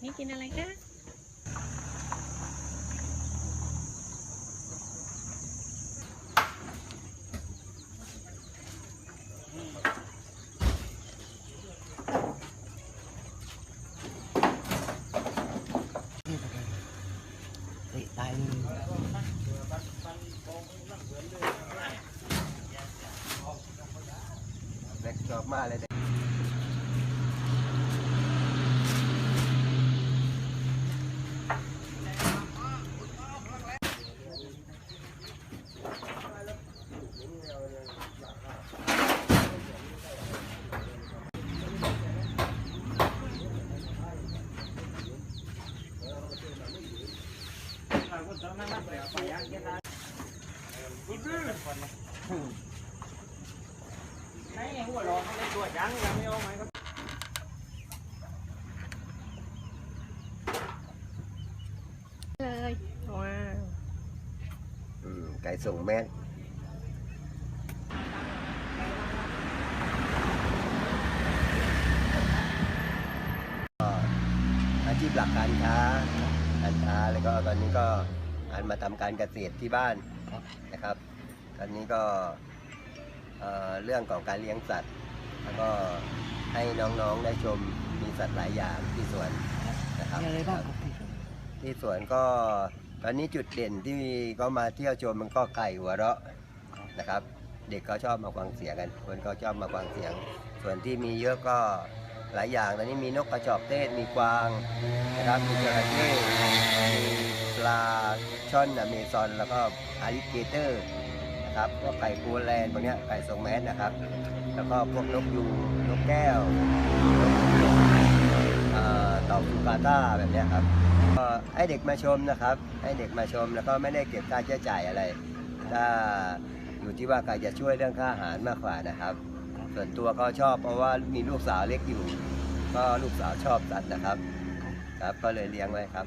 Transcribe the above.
เด็กนี่กินอะไรคะ เตะตายเลยเล็กชอเลยว้าวอืมไก่ส่งแม่นอาชีพหลักการค้า การค้าแล้วก็ตอนนี้ก็หันมาทำการเกษตรที่บ้านนะครับ ตอนนี้ก็เอ่อเรื่องของการเลี้ยงสัตว์ แล้วก็ให้น้องๆได้ชมมีสัตว์หลายอย่างที่สวนนะครับ มีอะไรบ้างครับพี่ที่สวนก็ตอนนี้จุดเด่นที่ก็มาเที่ยวชมมันก็ไก่หัวเราะนะครับ เด็กก็ชอบมาฟังเสียงกันคนก็ชอบมาฟังเสียง ส่วนที่มีเยอะก็ หลายอย่างตอนนี้มีนกกระจอกเทศมีกวางนะครับมีจระเข้มีปลาช่อนอเมซอนแล้วก็อาลิเกเตอร์นะครับพวกไก่ปูแลนด์พวกนี้ไก่ทรงแมสนะครับ แล้วก็พวกนกยูนกแก้วเอ่อเต่าซูกาต้าแบบนี้ครับก็ให้เด็กมาชมนะครับ ให้เด็กมาชมแล้วก็ไม่ได้เก็บค่าใช้จ่ายอะไร ถ้าอยู่ที่ว่าใครจะช่วยเรื่องค่าอาหารมากกว่านะครับ ส่วนตัวก็ชอบเพราะว่ามีลูกสาวเล็กอยู่ ก็ลูกสาวชอบสัตว์นะครับ ครับก็เลยเลี้ยงไว้ครับ